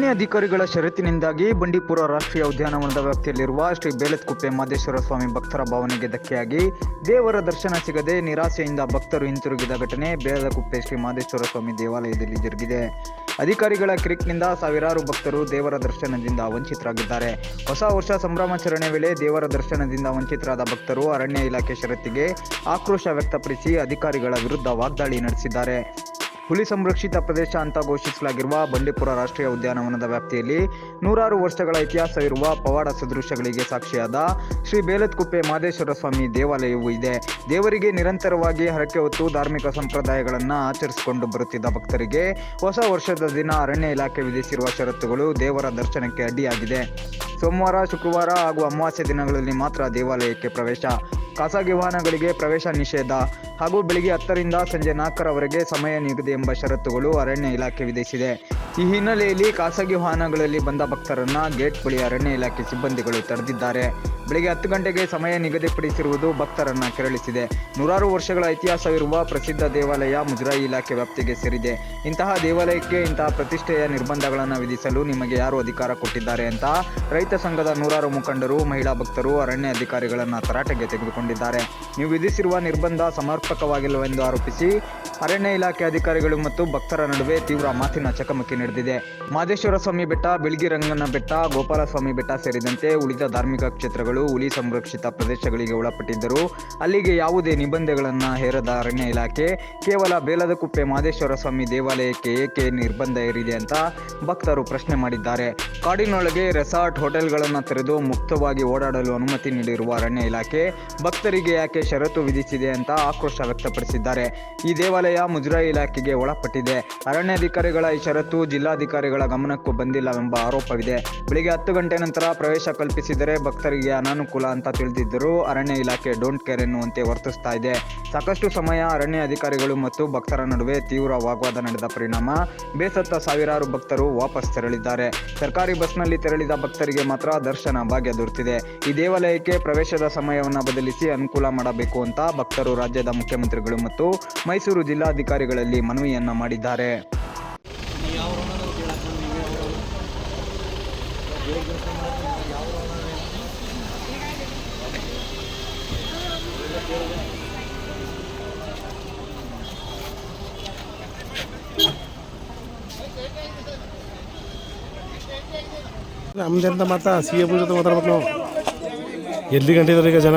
ಅರಣ್ಯ ಅಧಿಕಾರಿಗಳ ಷರತ್ತಿನಿಂದಾಗಿ ಬಂಡೀಪುರ ರಾಷ್ಟ್ರೀಯ ಉದ್ಯಾನವನದ ವ್ಯಾಪ್ತಿಯಲ್ಲಿರುವ ಶ್ರೀ ಬೇಲತ್ಕುಪ್ಪೆ ಮಾದೇಶ್ವರ ಸ್ವಾಮಿ ಭಕ್ತರ ಭಾವನೆಗೆ ಧಕ್ಕೆಯಾಗಿ ದೇವರ ದರ್ಶನ ಸಿಗದೆ ನಿರಾಸೆಯಿಂದ ಭಕ್ತರು ಹಿಂತಿರುಗಿದ ಘಟನೆ ಬೇಲದಕುಪ್ಪೆ ಶ್ರೀ ಮಾದೇಶ್ವರ ಸ್ವಾಮಿ ದೇವಾಲಯದಲ್ಲಿ ಜರುಗಿದೆ. ಅಧಿಕಾರಿಗಳ ಕ್ರಿಕ್ನಿಂದ ಸಾವಿರಾರು ಭಕ್ತರು ದೇವರ ದರ್ಶನದಿಂದ ವಂಚಿತರಾಗಿದ್ದಾರೆ. ಹೊಸ ವರ್ಷ ಸಂಭ್ರಮಾಚರಣೆ ವೇಳೆ ದೇವರ ದರ್ಶನದಿಂದ ವಂಚಿತರಾದ ಭಕ್ತರು ಅರಣ್ಯ ಇಲಾಖೆ ಷರತ್ತಿಗೆ ಆಕ್ರೋಶ ವ್ಯಕ್ತಪಡಿಸಿ ಅಧಿಕಾರಿಗಳ ವಿರುದ್ಧ ವಾಗ್ದಾಳಿ ನಡೆಸಿದ್ದಾರೆ. ಹುಲಿ ಸಂರಕ್ಷಿತ ಪ್ರದೇಶ ಅಂತ ಘೋಷಿಸಲಾಗಿರುವ ಬಂಡೀಪುರ ರಾಷ್ಟ್ರೀಯ ಉದ್ಯಾನವನದ ವ್ಯಾಪ್ತಿಯಲ್ಲಿ ನೂರಾರು ವರ್ಷಗಳ ಇತಿಹಾಸವಿರುವ ಪವಾಡ ಸದೃಶಗಳಿಗೆ ಸಾಕ್ಷಿಯಾದ ಶ್ರೀ ಬೇಲತ್ಕುಪ್ಪೆ ಮಾದೇಶ್ವರ ಸ್ವಾಮಿ ದೇವಾಲಯವೂ ಇದೆ. ದೇವರಿಗೆ ನಿರಂತರವಾಗಿ ಹರಕೆ ಹೊತ್ತು ಧಾರ್ಮಿಕ ಸಂಪ್ರದಾಯಗಳನ್ನು ಆಚರಿಸಿಕೊಂಡು ಬರುತ್ತಿದ್ದ ಭಕ್ತರಿಗೆ ಹೊಸ ವರ್ಷದ ದಿನ ಅರಣ್ಯ ಇಲಾಖೆ ವಿಧಿಸಿರುವ ಷರತ್ತುಗಳು ದೇವರ ದರ್ಶನಕ್ಕೆ ಅಡ್ಡಿಯಾಗಿದೆ. ಸೋಮವಾರ, ಶುಕ್ರವಾರ ಹಾಗೂ ಅಮಾವಾಸ್ಯ ದಿನಗಳಲ್ಲಿ ಮಾತ್ರ ದೇವಾಲಯಕ್ಕೆ ಪ್ರವೇಶ. ಖಾಸಗಿ ವಾಹನಗಳಿಗೆ ಪ್ರವೇಶ ನಿಷೇಧ ಹಾಗೂ ಬೆಳಿಗ್ಗೆ ಹತ್ತರಿಂದ ಸಂಜೆ ನಾಲ್ಕರವರೆಗೆ ಸಮಯ ನಿಗದಿ ಎಂಬ ಷರತ್ತುಗಳು ಅರಣ್ಯ ಇಲಾಖೆ ವಿಧಿಸಿದೆ. ಈ ಹಿನ್ನೆಲೆಯಲ್ಲಿ ಖಾಸಗಿ ವಾಹನಗಳಲ್ಲಿ ಬಂದ ಭಕ್ತರನ್ನ ಗೇಟ್ ಬಳಿ ಅರಣ್ಯ ಇಲಾಖೆ ಸಿಬ್ಬಂದಿಗಳು ತಡೆದಿದ್ದಾರೆ. ಬೆಳಿಗ್ಗೆ ಹತ್ತು ಗಂಟೆಗೆ ಸಮಯ ನಿಗದಿಪಡಿಸಿರುವುದು ಭಕ್ತರನ್ನ ಕೆರಳಿಸಿದೆ. ನೂರಾರು ವರ್ಷಗಳ ಇತಿಹಾಸವಿರುವ ಪ್ರಸಿದ್ಧ ದೇವಾಲಯ ಮುಜರಾಯಿ ಇಲಾಖೆ ವ್ಯಾಪ್ತಿಗೆ ಸೇರಿದೆ. ಇಂತಹ ದೇವಾಲಯಕ್ಕೆ ಇಂತಹ ಪ್ರತಿಷ್ಠೆಯ ನಿರ್ಬಂಧಗಳನ್ನು ವಿಧಿಸಲು ನಿಮಗೆ ಯಾರು ಅಧಿಕಾರ ಕೊಟ್ಟಿದ್ದಾರೆ ಅಂತ ರೈತ ಸಂಘದ ನೂರಾರು ಮುಖಂಡರು, ಮಹಿಳಾ ಭಕ್ತರು, ಅರಣ್ಯ ಅಧಿಕಾರಿಗಳನ್ನು ತರಾಟೆಗೆ ತೆಗೆದುಕೊಂಡಿದ್ದಾರೆ. ನೀವು ವಿಧಿಸಿರುವ ನಿರ್ಬಂಧ ಸಮರ್ಪಕವಾಗಿಲ್ಲವೆಂದು ಆರೋಪಿಸಿ ಅರಣ್ಯ ಇಲಾಖೆ ಅಧಿಕಾರಿಗಳು ಮತ್ತು ಭಕ್ತರ ನಡುವೆ ತೀವ್ರ ಮಾತಿನ ಚಕಮಕಿ ನಡೆದಿದೆ. ಮಾದೇಶ್ವರ ಸ್ವಾಮಿ ಬೆಟ್ಟ ಬೆಳಗಿರಂಗನ ಬೆಟ್ಟ, ಗೋಪಾಲಸ್ವಾಮಿ ಬೆಟ್ಟ ಸೇರಿದಂತೆ ಉಳಿದ ಧಾರ್ಮಿಕ ಕ್ಷೇತ್ರಗಳು ಹುಲಿ ಸಂರಕ್ಷಿತ ಪ್ರದೇಶಗಳಿಗೆ ಒಳಪಟ್ಟಿದ್ದರು ಅಲ್ಲಿಗೆ ಯಾವುದೇ ನಿಬಂಧನೆಗಳನ್ನು ಹೇರದ ಅರಣ್ಯ ಇಲಾಖೆ ಕೇವಲ ಬೇಲದಕುಪ್ಪೆ ಮಾದೇಶ್ವರ ಸ್ವಾಮಿ ದೇವಾಲಯಕ್ಕೆ ಏಕೆ ನಿರ್ಬಂಧ ಏರಿದೆ ಅಂತ ಭಕ್ತರು ಪ್ರಶ್ನೆ ಮಾಡಿದ್ದಾರೆ. ಕಾಡಿನೊಳಗೆ ರೆಸಾರ್ಟ್ ಹೋಟೆಲ್ಗಳನ್ನು ತೆರೆದು ಮುಕ್ತವಾಗಿ ಓಡಾಡಲು ಅನುಮತಿ ನೀಡಿರುವ ಅರಣ್ಯ ಇಲಾಖೆ, ಭಕ್ತರಿಗೆ ಯಾಕೆ ಷರತ್ತು ವಿಧಿಸಿದೆ ಅಂತ ಆಕ್ರೋಶ ವ್ಯಕ್ತಪಡಿಸಿದ್ದಾರೆ. ಈ ದೇವಾಲಯ ಮುಜರಾಯಿ ಇಲಾಖೆಗೆ ಒಳಪಟ್ಟಿದೆ. ಅರಣ್ಯಾಧಿಕಾರಿಗಳ ಈ ಷರತ್ತು ಜಿಲ್ಲಾಧಿಕಾರಿಗಳ ಗಮನಕ್ಕೂ ಬಂದಿಲ್ಲವೆಂಬ ಆರೋಪವಿದೆ. ಬೆಳಿಗ್ಗೆ ಹತ್ತು ಗಂಟೆ ನಂತರ ಪ್ರವೇಶ ಕಲ್ಪಿಸಿದರೆ ಭಕ್ತರಿಗೆ ಅನಾನುಕೂಲ ಅಂತ ತಿಳಿದಿದ್ದರೂ ಅರಣ್ಯ ಇಲಾಖೆ ಡೋಂಟ್ ಕೇರ್ ಎನ್ನುವಂತೆ ವರ್ತಿಸ್ತಾ ಇದೆ. ಸಾಕಷ್ಟು ಸಮಯ ಅರಣ್ಯ ಅಧಿಕಾರಿಗಳು ಮತ್ತು ಭಕ್ತರ ನಡುವೆ ತೀವ್ರ ವಾಗ್ವಾದ ನಡೆದ ಪರಿಣಾಮ. ಬೇಸತ್ತ ಸಾವಿರಾರು ಭಕ್ತರು ವಾಪಸ್ ತೆರಳಿದ್ದಾರೆ. ಸರ್ಕಾರಿ ಬಸ್ನಲ್ಲಿ ತೆರಳಿದ ಭಕ್ತರಿಗೆ ಮಾತ್ರ ದರ್ಶನ ಭಾಗ್ಯ ದೊರೆತಿದೆ. ಈ ದೇವಾಲಯಕ್ಕೆ ಪ್ರವೇಶದ ಸಮಯವನ್ನು ಬದಲಿಸಿ ಅನುಕೂಲ ಮಾಡಬೇಕು ಅಂತ ಭಕ್ತರು ರಾಜ್ಯದ ಮುಖ್ಯಮಂತ್ರಿಗಳು ಮತ್ತು ಮೈಸೂರು ಜಿಲ್ಲಾಧಿಕಾರಿಗಳಲ್ಲಿ ಮನವಿಯನ್ನ ಮಾಡಿದ್ದಾರೆ. ನಮ್ದೆಂತ ಮಾತಾ ಸಿ ಎ ಜೊತೆ ಮಾತಾಡ್ಬೇಕು ನಾವು. ಎಲ್ಲಿ ಗಂಟೆ ಇದಾರೆ ಈಗ ಜನ?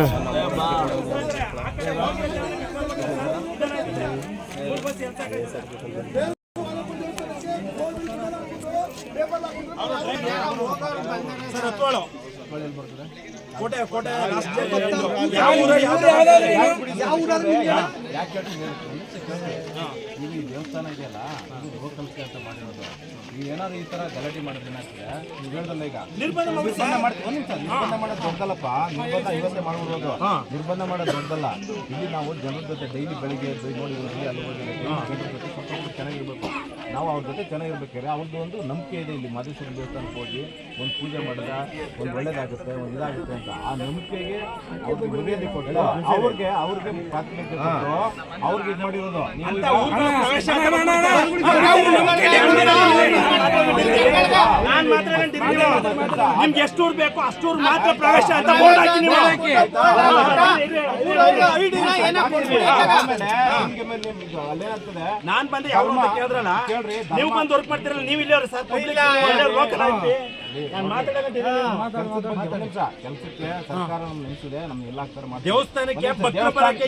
ಕೋಟೆ ಕೋಟೆ ಇಲ್ಲಿ ದೇವಸ್ಥಾನ ಇದೆಯಲ್ಲ ಇದು ಲೋಕಲ್ಸ್ಗೆ ಅಂತ ಮಾಡಿರೋದು. ನೀವು ಏನಾದ್ರು ಈ ತರ ಗಲಾಟೆ ಮಾಡಿದ್ರೆ ಏನಾಗ್ತದೆ ನೀವು ಹೇಳ್ದಲ್ಲ ಈಗ. ನಿರ್ಬಂಧ ನಿರ್ಬಂಧ ಮಾಡ್ತೀವಿ. ಒಂದ್ ನಿಮಿಷ. ನಿರ್ಬಂಧ ಮಾಡೋದು ದೊಡ್ಡದಲ್ಲಪ್ಪ. ನಿರ್ಬಂಧ ಇವತ್ತೇ ಮಾಡ್ಬಿಡೋದು ನಿರ್ಬಂಧ ಮಾಡೋದು ದೊಡ್ಡದಲ್ಲ. ಇಲ್ಲಿ ನಾವು ಜನರ ಜೊತೆ ಡೈಲಿ ಬೆಳಿಗ್ಗೆ ಎದ್ದು ನೋಡಿ ಹೋಗಿ ಅಲ್ಲಿ ಹೋಗಿ ಅಲ್ಲಿ ಹೋಗಿ ಜನರ ಜೊತೆ ಸ್ವಲ್ಪ ಚೆನ್ನಾಗಿರ್ಬೇಕು. ನಾವು ಅವ್ರ ಜೊತೆ ಚೆನ್ನಾಗಿರ್ಬೇಕಾದ್ರೆ ಅವ್ರದ್ದು ಒಂದು ನಂಬಿಕೆ ಇದೆ ಇಲ್ಲಿ ಮಾದೇಶ್ವರ ದೇವಸ್ಥಾನಕ್ಕೆ ಹೋಗಿ ಒಂದು ಪೂಜೆ ಮಾಡಿದ ಒಂದು ಒಳ್ಳೇದಾಗುತ್ತೆ ಒಂದು ಇದಾಗುತ್ತೆ ಅಂತ. ಆ ನಂಬಿಕೆಗೆ ಅವ್ರಿಗೆ ಮರ್ಯಾದೆ ಕೊಟ್ಟು ಅವ್ರಿಗೆ ಅವ್ರಿಗೆ ಪ್ರಾಥಮಿಕ ಅವ್ರಿಗೆ ಇದು ಮಾಡಿರೋದು. ಮಾತ್ರ. ನಿಮ್ಗೆ ಎಷ್ಟು ಊರ್ ಬೇಕು ಅಷ್ಟು ಊರ್ ಮಾತ್ರ ಪ್ರವೇಶ ಅಂತ ಬೋರ್ಡ್ ಹಾಕಿ ನೀವು. ನಾನ್ ಬಂದೆ ಯಾರು ಕೇಳಿದ್ರಲ್ಲ ನೀವು ಬಂದು ವರ್ಕ್ ಮಾಡ್ತಿರಲ್ಲ ನೀವು ಇಲ್ಲ ಸರ್ ಲೋಕಲ್ ಕೆಲ್ಸಕ್ಕೆ ಸರ್ಕಾರ ನಮ್ಗೆ ನಿಲ್ಸಿದೆ ನಮ್ಗೆ ಎಲ್ಲ. ದೇವಸ್ಥಾನಕ್ಕೆ ಭಕ್ತರು ಬರಕ್ಕೆ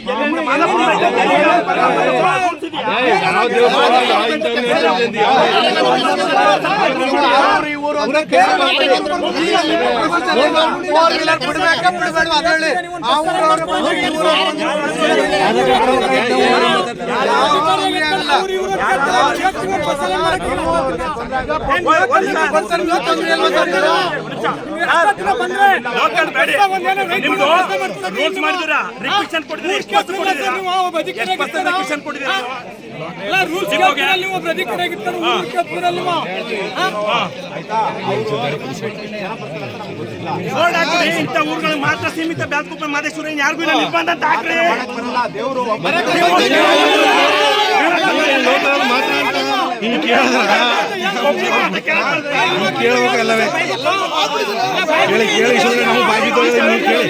ಇಂಥ ಊರುಗಳಿಗೆ ಮಾತ್ರ ಸೀಮಿತ ಬ್ಯಾಂಕ್ ಮಾದೇಶ್ವರ ಯಾರಿಗೂ ಇಲ್ಲ. ನಿರ್ಬಂಧ ಅಂತ ಹಾಕ್ರಿ. ದೇವ್ರು ಒಬ್ಬ- ಇನ್ನು ಕೇಳಿದ್ರ ಕೇಳ್ಬೇಕು ಕೇಳಿ ಕೇಳಿ ಇಷ್ಟೊಂದ್ರೆ ನಾವು ಬಾಗಿ ತೊಳೆದ ನೀವು ಕೇಳಿ.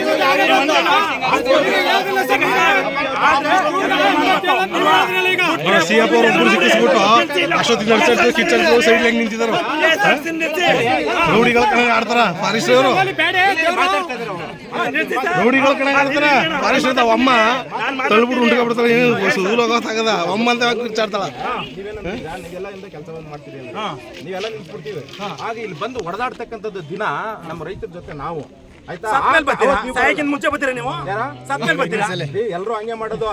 ಸಿ ಎಫ್ ಅವ್ರು ಒಬ್ಬರು ಸಿಕ್ಕಿಸ್ಬಿಟ್ಟು ಅಷ್ಟೊತ್ತಿಗೆ ನಡ್ಸೋದು ಕಿಚನ್ ಸೈಡ್ ಹೆಂಗ್ ನಿಂತಿದ್ದಾರೆ ರೌಡಿಗಳ ಕಡೆ ಆಡ್ತಾರ? ಫಾರೆಸ್ಟ್ ಅವರು ರೌಡಿಗಳ ಕಡೆ ಆಡ್ತಾರ ಅಮ್ಮ ತಳ್ಬಿಟ್ಟು ಏನು ಹೋಗೋತ್ತಾಗದ ಅಮ್ಮ ಅಂತ ಕಿಚ್ಚಾಡ್ತಾಳ ನೀವೆಲ್ಲ ಇಂದ ಕೆಲಸವನ್ನು ಮಾಡ್ತೀರಿ ಅಂದ್ರೆ. ನೀವೆಲ್ಲ ನಿಂತ್ಬಿಡ್ತೀವಿ ಆಗ ಇಲ್ಲಿ ಬಂದು ಹೊಡೆದಾಡ್ತಕ್ಕಂಥದ್ದು ದಿನ ನಮ್ಮ ರೈತರ ಜೊತೆ ನಾವು ಆಯ್ತಾ ಮುಂಚೆ ಬರ್ತೀರಾ ನೀವು? ಸತ್ಮೇಲೆ ಬರ್ತೀರಾ ಎಲ್ರೂ ಹಂಗೆ ಮಾಡೋದು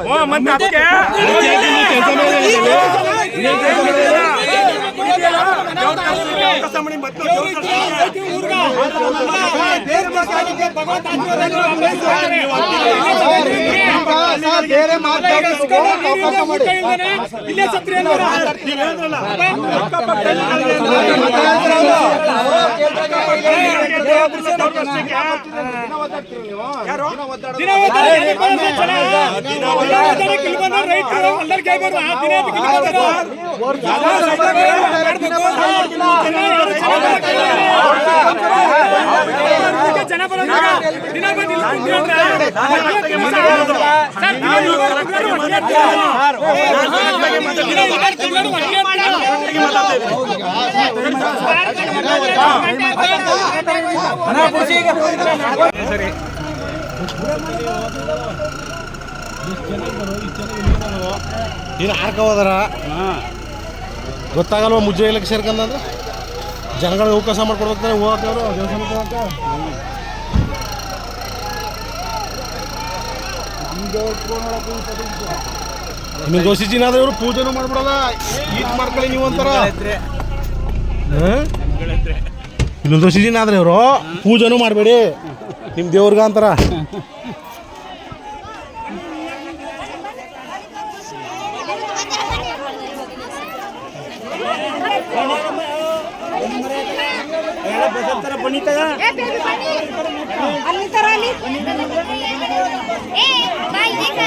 ಭಗವಂತ ಮತ್ತೆ ಅದಕ್ಕೆ ದಿನ ಮಾಡಿ ಆರ್ಕ ಹೋದಾರ? ಗೊತ್ತಾಗಲ್ವ ಮುಜ್ಜೆ ಇಲ್ಲಕ್ಕೆ ಸೇರ್ಕಂದ್ರೆ ಜನಗಳಿಗೆ ಅವಕಾಶ ಮಾಡ್ಕೊಡ್ಬೇಕು ಹೋಗಕ್ಕೆ ಅವರು ಕೆಲಸ ಹೋಗಕ್ಕೆ ನಿಮ್ಗೆ ದೋಷಿಜಿನಾದ್ರೆ ಇವರು ಪೂಜೆನೂ ಮಾಡ್ಬಿಡಲ್ಲ. ಈಟ್ ಮಾಡ್ಕೊಳ್ಳಿ ನೀವು ಅಂತಾರ ಇನ್ನೊಂದು ದೋಷಿಜಿನಾದ್ರೆ ಇವರು ಪೂಜೆನೂ ಮಾಡಬೇಡಿ. ನಿಮ್ಮ ದೇವ್ರಿಗ ಅಂತಾರ. ಅಲ್ಲಿ ತರ ಅಲ್ಲಿ ಏ ಬಾಯ್ ದೇಖ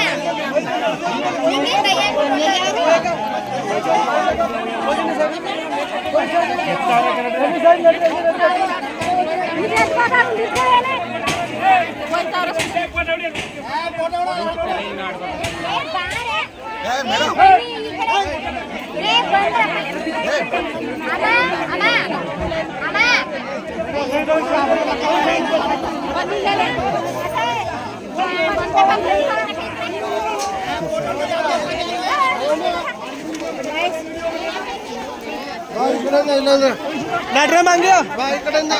ನಿಂಗೆ ಕೈಯ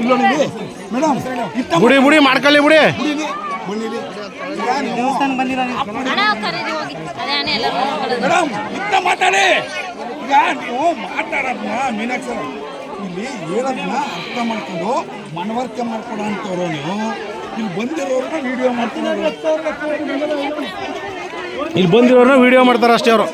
ಯಾರು ಬುಡಿ ಬುಡಿ ಮಾಡ್ಕೊಳ್ಳಿ ಬುಡಿ. ಹೋಗಿ. ಇತ್ತ ಮಾತಾಡಿ. ಈಗ ನೀವು ಮಾತಾಡಪ್ಪ ಮೀನಾಕ್ಷ ಇಲ್ಲಿ ಹೇಳೋದನ್ನ ಅರ್ಥ ಮಾಡ್ಕೊಂಡು ಮನವರಿಕೆ ಮಾಡ್ಕೊಡೋ ಅಂತವ್ರು ನೀವು. ಇಲ್ಲಿ ಬಂದಿರೋರ್ನ ವಿಡಿಯೋ ಮಾಡ್ತಾರೆ ಇಲ್ಲಿ ಬಂದಿರೋರ್ನ ವಿಡಿಯೋ ಮಾಡ್ತಾರೆ ಅಷ್ಟೇ ಅವರು.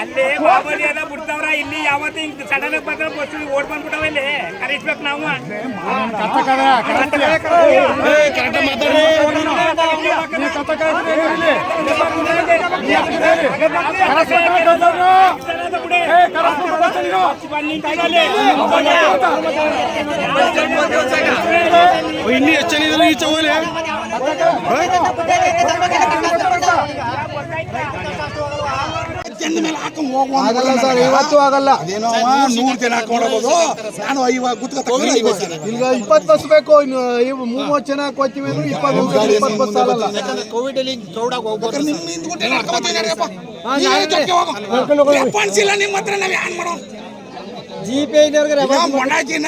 ಅಲ್ಲಿ ಬಾಬಲಿ ಎಲ್ಲ ಬಿಡ್ತಾವ್ರ ಇಲ್ಲಿ ಯಾವತ್ತು ಹಿಂಗ್ ಸಡನ್ ಆಗಿ ಬಂದ್ರೆ ಬಸ್ ಓಡ್ ಬಂದ್ಬಿಟ್ಟವ ಇಲ್ಲಿ ಕರೆಸ್ಬೇಕು ನಾವು ಇನ್ನೂ ಎಷ್ಟು ಜನ ಇದ್ದಾರೆ ಜನ ಮೇಲೆ ಹಾಕೊಂಡು ಹೋಗುವ ಆಗಲ್ಲ ಸರ್ ಇವತ್ತು ಆಗಲ್ಲ. ಅದೇನೋ ನೂರು ಜನ ಹಾಕೊಂಡೋಗೋದು ನಾನು ಐವತ್ತು ಗುತ್ಕ ಈಗ ಇಪ್ಪತ್ತು ಬಸ್ ಬೇಕು ಇನ್ನು ಇವ್ ಮೂವತ್ತು ಜನ ಹಾಕೋತೀವಿ ಅಂದ್ರೆ ಇಪ್ಪತ್ತು ಇಪ್ಪತ್ತು ಬಸ್ ಆಗಲ್ಲ. ಬೇಕಾದ್ರೆ ನಿಮ್ಮ ಇಲ್ಲ ನಿಮ್ಮ ಹತ್ರ ನಾವು ಏನ್ ಮಾಡೋಣ ಜಿ ಪಿ ಈಗ ಮೊಣಾಜಿನ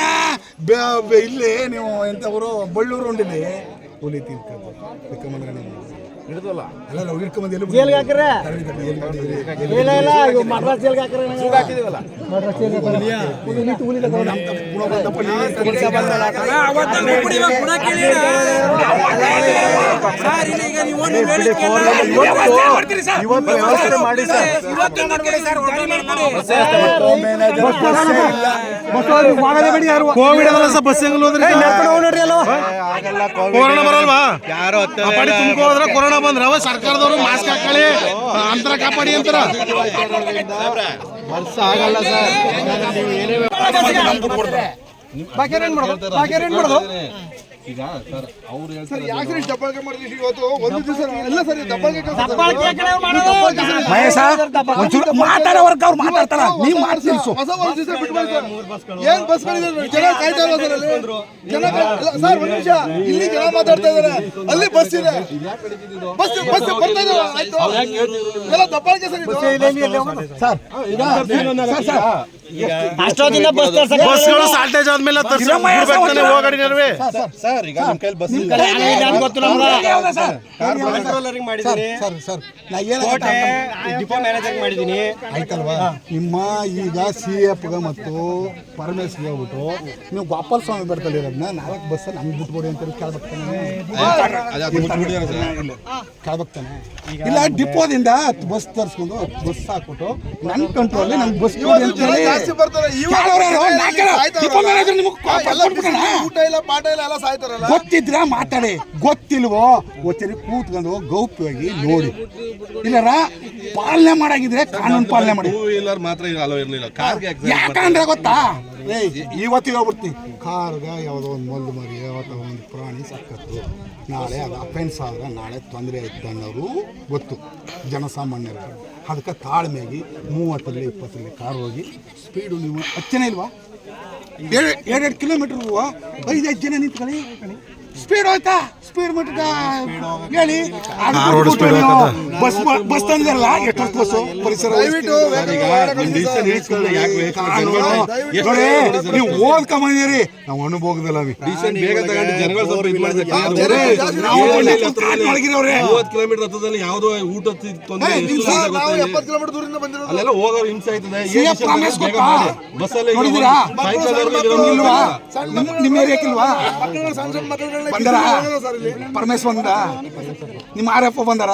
ಇಲ್ಲಿ ನೀವು ಎಂಥವರು ಬಳ್ಳೂರು ಉಂಡಿಲಿ ಕೂಲಿ ತಿನ್ಕೊಂಡು ಜೈಲ್ಗೆ ಹಾಕ್ರೆ ಇಲ್ಲ ಇಲ್ಲ ಇವ್ ಮಡ್ರಾಸ್ ಜೈಲ್ಗೆ ಹಾಕ್ರೆ ಮಡ್ರಾಸ್ ಜೈಲ್ಗೆ ಹಾಕ್ರೆ. ನೀಟ್ ಹುಲಿ ತಗೊಂಡು. ಇವತ್ತು ವ್ಯವಸ್ಥೆ ಮಾಡಿ ಸರ್ ಕೋವಿಡ್ ಅದಲ್ಲ ಸರ್ ಬಸ್ ಹೆಂಗ್ ಹೋದ್ರಿ ಕೊರೋನಾ ಬರಲ್ವಾ? ಯಾರು ಪಾಡಿ ತುಂಬ ಹೋದ್ರ ಕೊರೋನಾ ಬಂದ್ರ? ಅವ ಸರ್ಕಾರದವರು ಮಾಸ್ಕ್ ಹಾಕೊಳ್ಳಿ ಅಂತರ ಕಾಪಾಡಿ ಅಂತಾರ. ಬಸ್ ಆಗಲ್ಲ ಸರ್. ಬಾಕಿ ಏನ್ ಮಾಡೋದು? ಬಾಕಿ ಏನ್ ಮಾಡೋದು? ಈಗ ಸರ್ ಅವ್ರು ಹೇಳ್ತಾರೆ ಯಾಕ್ರಿ ದಬ್ಬಾಳಿಕೆ ಮಾಡಿದ್ರಿ ಇವತ್ತು? ಒಂದು ದಿವಸ ಎಲ್ಲ ಸರಿ ದಬ್ಬಾಳಿಕೆ ಮಹೇಶ ಒಂಚೂರು ಮಾತಾಡೋರ್ಗೆ ಅವ್ರು ಮಾತಾಡ್ತಾರ. ನೀವು ಮಾತು ಹೊಸ ಒಂದು ದಿವಸ ಬಿಟ್ಬಿಡಿ ಸರ್. ಏನ್ ಬಸ್ಗಳಿದೆ ಜನ ಕಾಯ್ತಾ ಇಲ್ಲ ಸರ್ ಅಲ್ಲಿ? ಜನ ಸರ್ ಒಂದು ನಿಮಿಷ. ಇಲ್ಲಿ ಜನ ಮಾತಾಡ್ತಾ ಇದಾರೆ ಅಲ್ಲಿ ಬಸ್ ಇದೆ. ಬಸ್ ಬಸ್ ಬರ್ತಾ ಇದೆ ಆಯ್ತು. ಎಲ್ಲ ದಬ್ಬಾಳಿಕೆ ಸರ್ ಇದು? ಸರ್ ಈಗ ಸರ್ ಸರ್ ಬಸ್ಗಳು ಸಾಲ್ಟೇಜ್ ಆದ್ಮೇಲೆ ತರ್ಸಿ. ತಾನೇ ನಡುವೆ. ಸರ್ ಈಗ ನಿಮ್ಮ ಕೈಲಿ ಬಸ್ ಇಲ್ಲ. ಸರ್ ಸರ್ ನಾ ಡಿಪೋ ಮ್ಯಾನೇಜರ್ ಮಾಡಿದ್ದೀನಿ. ಆಯ್ತಲ್ವಾ? ನಿಮ್ಮ ಈಗ ಸಿ ಎಫ್ಗೆ ಮತ್ತು ಪರಮೇಶ್ಗೆ ಹೋಗ್ಬಿಟ್ಟು ನೀವು ಗೋಪಾಲ ಸ್ವಾಮಿ ಬೆಟ್ಟದಲ್ಲಿ ಇರೋದನ್ನ ನಾಲ್ಕು ಬಸ್ ನಮ್ಗೆ ಬಿಟ್ಕೊಡಿ ಅಂತ ಕೇಳ್ಬಕ್ತಾನೆ ಇಲ್ಲ ಡಿಪೋದಿಂದ ಹತ್ತು ಬಸ್ ತರಿಸ್ಕೊಂಡು ಹತ್ತು ಬಸ್ ಹಾಕ್ಬಿಟ್ಟು ನನ್ನ ಕಂಟ್ರೋಲ್ ನಂಗೆ ಬಸ್ ಕೊಡಿ ಅಂತ ಹೇಳಿ. ಜಾಸ್ತಿ ಬರ್ತಾರೆ. ಕೇಳೋರು ಯಾರು? ನಾ ಡಿಪೋ ಮ್ಯಾನೇಜರ್ ನಿಮಗೆ ಎಲ್ಲ ಕೊಟ್ಬಿಟ್ಟಣ ಊಟ ಇಲ್ಲ ಪಾಠ ಇಲ್ಲ ಎಲ್ಲ ಸಾಯ್ತಾರಲ್ಲ ಗೊತ್ತಿದ್ರ ಮಾತಾಡಿ. ಗೊತ್ತಿಲ್ವೋ ಒತ್ತರಿ ಕೂತ್ಕೊಂಡು ಗೌಪ್ಯವಾಗಿ ನೋಡಿ. ಇಲ್ಲರ ಪಾಲನೆ ಮಾಡಾಗಿದ್ರೆ ಕಾನೂನು ಪಾಲನೆ ಮಾಡಿ. ವೀಲರ್ ಮಾತ್ರ ಅಲೋ ಇರಲಿಲ್ಲ. ಕಾರ್ಗೆ ಯಾಕಂದ್ರೆ ಗೊತ್ತಾ? ಏಯ್ ಇವತ್ತಿಗೆ ಹೋಗ್ಬಿಡ್ತೀನಿ. ಕಾರ್ಗ ಯಾವುದೋ ಒಂದು ಮೊಲ್ದು ಮರಿ ಯಾವತ್ತೋ ಒಂದು ಪ್ರಾಣಿ ಸಕ್ಕತ್ತು ನಾಳೆ ಅದು ಅಫೆನ್ಸ್ ಆದ್ರೆ ನಾಳೆ ತೊಂದರೆ ಆಯ್ತು ಅನ್ನೋರು ಗೊತ್ತು. ಜನಸಾಮಾನ್ಯರು. ಅದಕ್ಕೆ ತಾಳ್ಮೆಯಾಗಿ ಮೂವತ್ತರಲ್ಲಿ ಇಪ್ಪತ್ತರಲ್ಲಿ ಕಾರ್ ಹೋಗಿ ಸ್ಪೀಡು ನೀವು ಹಚ್ಚನೇ ಇಲ್ವಾ? ಎರಡು ಎರಡೆರಡು ಕಿಲೋಮೀಟ್ರ್ ಐದೈದು ಜನ ನಿಂತ್ಕೊಳ್ಳಿ. ಸ್ಪೀಡ್ ಹೋಯ್ತಾ? ಸ್ಪೀಡ್ ಮಟ್ಟ ಹೇಳಿ. ಬಸ್ ಬಸ್ ತಂದಿರಲ್ಲ ಎಷ್ಟು ಬಸ್ಸು? ಪರಿಸರ ನೀವು ಓದ್ಕೊಂಬಂದಿರಿ ನಾವು ಅನುಭೋಗದಲ್ಲ ಕಿಲೋಮೀಟರ್ ಹತ್ತದಲ್ಲಿ ಯಾವುದೋ ಊಟ ಅಲ್ಲೆಲ್ಲ ಹೋಗೋರು ಹಿಂಸೆ ಆಯ್ತದೆ. ಬಸ್? ನಿಮ್ಮ- ನಿಮ್ಮ ಸಣ್ಣ ಸಣ್ಣ ಮಕ್ಕಳುಗಳನ್ನ ಬಂದರ? ಬಿಟ್ಟು ಸರ್ ಇಲ್ಲಿ. ಪರಮೇಶ್ ಬಂದ ನಿಮ್ಮ ಆರ್ ಎಫ್ ಬಂದಾರ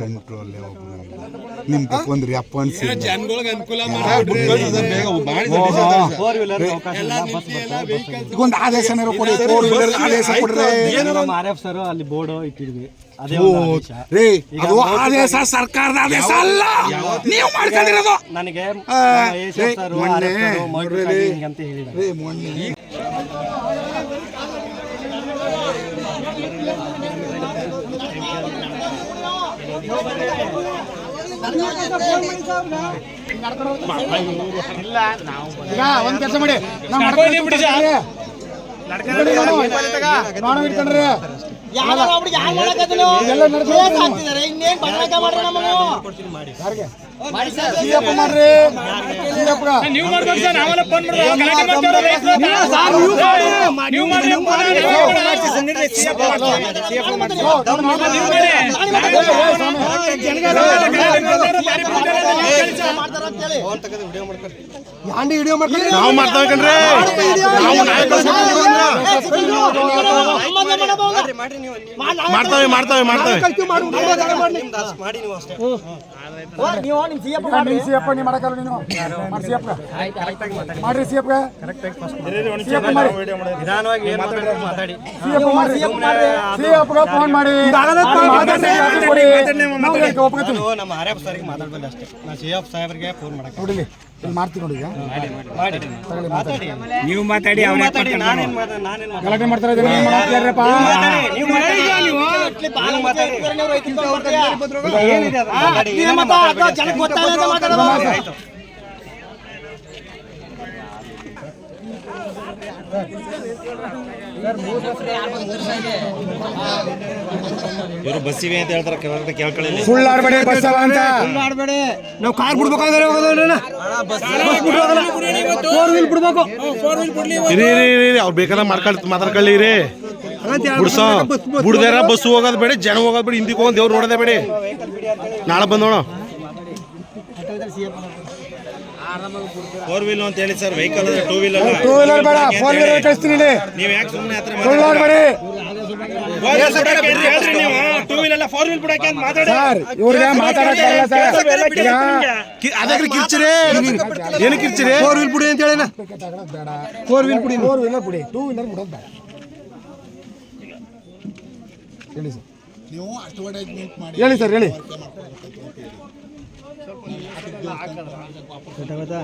ಕಂಟ್ರೋಲ್ ಅಪ್ಪ ಅನ್ಸಿ ಬೇಗ ಮಾಡಿ ಈಗ ಒಂದು ಆದೇಶ ಕೊಡಿ ಫೋರ್ ವೀಲರ್ ಆದೇಶ ಕೊಡ್ರಿ. ಸರ್ ಅಲ್ಲಿ ಬೋರ್ಡ್ ಇಟ್ಟಿದ್ವಿ. ಅದೇ ಆದೇಶ. ಸರ್ಕಾರದ ಆದೇಶ ಅಲ್ಲ. ನೀವು ಮಾಡ್ಕೊಂಡಿರೋದು. ನನಗೆ ಮೊನ್ನೆ ಈಗ ಒಂದ್ ಕೆಲಸ ಮಾಡಿ. ಮಾಡ್ರಿ ನೀವು ನೀವು ಮಾಡಿ ಯಾಂಡಿ ವಿಡಿಯೋ ಮಾಡ್ಕೊಂಡು ನಾವು ಮಾಡ್ತಾವೆ ಕಣ್ರಿ ನಾವು ನೀವು ಮಾಡ್ತಾವೆ ಮಾಡ್ತಾವೆ ಮಾಡ್ತಾವೆ ಮಾಡಿ ಸಿ ಎಫ್ ಮಾಡ್ರಿ ಸಿ ಎಫ್ ಸಿ ವಿಡಿಯೋ ಮಾಡಿ ನಿಧಾನವಾಗಿ ಏನ್ ಮಾತಾಡೋದು ಮಾತಾಡಿ. ಫೋನ್ ಮಾಡಿ. ನಾನು ನಮ್ಮ ಆರ್ ಎಫ್ ಸರ್ಗೆ ಮಾತಾಡ್ಬೇಕು ಅಷ್ಟೇ. ನಾನು ಸಿ ಎಫ್ ಸಾಹೇಬ್ರಿಗೆ ಫೋನ್ ಮಾಡಕ್ಕೆ ನೋಡಿ ಇಲ್ಲಿ ಮಾಡ್ತೀನಿ ನೋಡಿ ಈಗ. ಮಾಡಿ ಮಾತಾಡಿ. ನೀವು ಮಾತಾಡಿ ಅವ್ನ ಮಾತಾಡಿ ನಾನೇನ್ ಮಾತಾಡ ನಾನೇನ್ ಗಲಾಟೆ ಮಾಡ್ತಾರೆ ಇದನ್ನ ಏನ್ ಮಾಡ್ತಿದಾರಪ್ಪ? ನೀವು ಮಾತಾಡಿ ನೀವು ಮಾತಾಡಿ. ಏನಿದೆ ಅದು? ಮಾತಾಡಿ ಏನೇನೋ ಮಾತಾಡ್ಬೇಕು. ಇವರು ಬಸ್ಸಿವೆ ಅಂತ ಹೇಳ್ತಾರೆ ಕರೆಕ್ಟ್ ಕೇಳ್ಕೊಳ್ಳಿ ಸುಳ್ಳಾಡ್ಬೇಡಿ ಬಸ್ ಅವ ಅಂತ. ನಾವು ಕಾರ್ ಬಿಡ್ಬೇಕಾದ್ರೆ ಹೋಗೋದಲ್ಲ ಫೋರ್ ವೀಲ್ ಬಿಡ್ಬೇಕು. ಇರಿ ಇರಿ ಇರಿ ಅವ್ರು ಬೇಕಾದ್ರೆ ಮಾಡ್ಕೊಳ್ ಮಾತಾಡ್ಕೊಳ್ಳಿ ರೀ ಬಿಡ್ಸೋ. ಬಿಡ್ದಾರ ಬಸ್ ಹೋಗೋದು ಬೇಡ ಜನ ಹೋಗೋದು ಬೇಡ ಹಿಂದಿಗೆ ಹೋಗೋದು ದೇವ್ರು ನೋಡೋದೇ ಬೇಡ. ನಾಳೆ ಬಂದೋಣ ಫೋರ್ ವೀಲ್ ಅಂತ ಹೇಳಿ sir vehicle two wheeler two wheeler ಬೇಡ ಫೋರ್ ವೀಲರ್ ಕಳಿಸ್ತೀನಿ ನೀವ್ ಯಾಕೆ ಸುಮ್ಮನೆ ಹತ್ರ ಸುಳ್ಳಾಡ್ಬೇಡಿ ಹೇಳ್ರಿ ನೀವು. ಟೂ ವೀಲ್ ಅಲ್ಲ ಫೋರ್ ವೀಲ್ ಬಿಡಕ್ಕೆ ಅಂತ ಮಾತಾಡಿ. ಸರ್ ಇವ್ರಿಗೆ ಮಾತಾಡಕ್ ಬರಲ್ಲ ಸರ್ ಈಗ ಅದಕ್ಕೆ ಕಿರ್ಚಿರಿ. ಏನಕ್ಕೆ ಕಿರ್ಚಿರಿ? ಫೋರ್ ವೀಲ್ ಬಿಡಿ ಅಂತ ಹೇಳಿನ? ಫೋರ್ ವೀಲ್ ಬಿಡಿ ಫೋರ್ ವೀಲರ್ ಬಿಡಿ. ಟೂ ವೀಲರ್ ಬಿಡೋದು ಬೇಡ. ಹೇಳಿ ಸರ್ ನೀವು ಅಡ್ವರ್ಟೈಸ್ಮೆಂಟ್ ಮಾಡಿ. ಹೇಳಿ ಸರ್ ಹೇಳಿ. কথা?